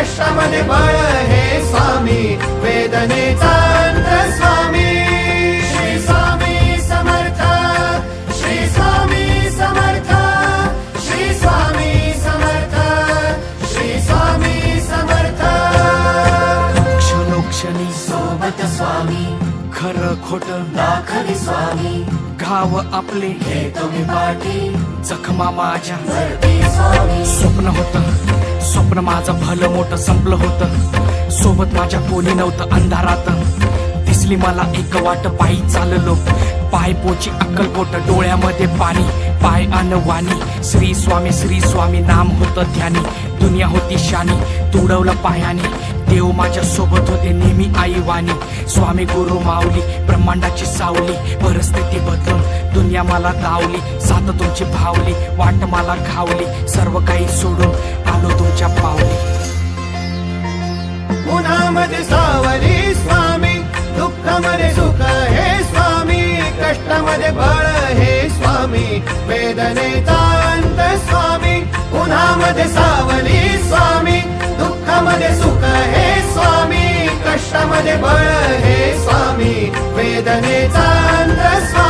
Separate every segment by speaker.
Speaker 1: स्वामी कष्टामध्ये बळ हे स्वामी वेदनेचा अंत स्वामी. श्री स्वामी समर्थ श्री स्वामी समर्थ श्री स्वामी समर्थ श्री स्वामी समर्थ.
Speaker 2: क्षणोक्षणी
Speaker 3: सोबत स्वामी
Speaker 2: खरं खोट
Speaker 3: दाखवी स्वामी.
Speaker 2: गाव आपले
Speaker 3: घेतो मी पाठी.
Speaker 2: जखमा माझ्या.
Speaker 3: स्वामी.
Speaker 2: स्वप्न होत. स्वप्न माझं भलं मोठं संपलं होतं. सोबत माझ्या कोणी नव्हतं अंधारात. दिसली मला एक वाट पायी चाललो. पाय पोची अक्कलकोट डोळ्यामध्ये पाणी. पाय अन वाणी श्री स्वामी श्री स्वामी नाम होतं ध्यानी. दुनिया होती शानी तुडवलं पायाने. देव माझ्या सोबत होते नेहमी आई वाणी स्वामी गुरु माऊली ब्रह्मांडाची सावली. परिस्थिती बदलून दुनिया मला दावली साथ तुमची भावली वाट मला घावली सर्व काही सोडून आलो तुमच्या पावली.
Speaker 1: उन्हामध्ये सावली स्वामी दुःखामध्ये सुख हे स्वामी कष्टामध्ये बळ हे स्वामी वेदनेचा अंत स्वामी उन्हामध्ये सावली स्वामी दुःखामध्ये सुख हे स्वामी कष्टामध्ये बळ हे स्वामी वेदनेचा अंत स्वामी.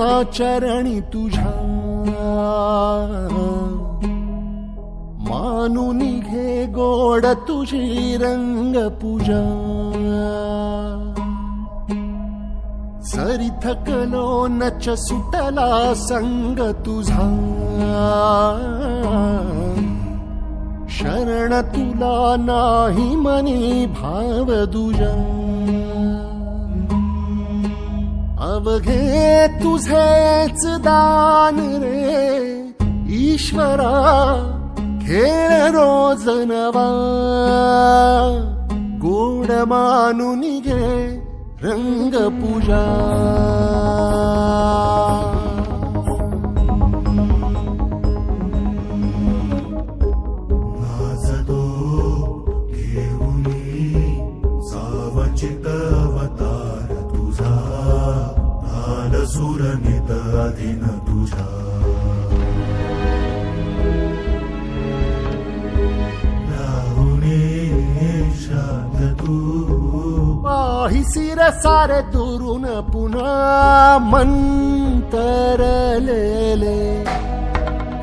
Speaker 4: आचरणी तुझ्या मानून घे गोड तुझी रंग पूजा सरी थकलो नच सुटला संग तुझा. शरण तुला नाही मनी भाव दुजा. अवघे तुझेच दान रे। ईश्वरा खेळ रोज नवा गोड मानून घे सुर नित अधीन तुझा शांत तू. पाहिसीर सारे दुरून पुन्हा मंतरलेले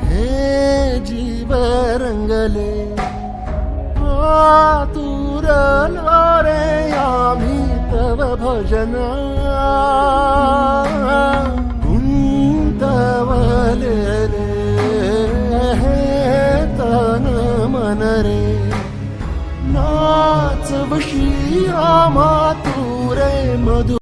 Speaker 4: हे जीव रंगले तू पुरन्वारे यामि तव भजना कुन्तवले तन मन रे नाच वशी रामा तू रे मधु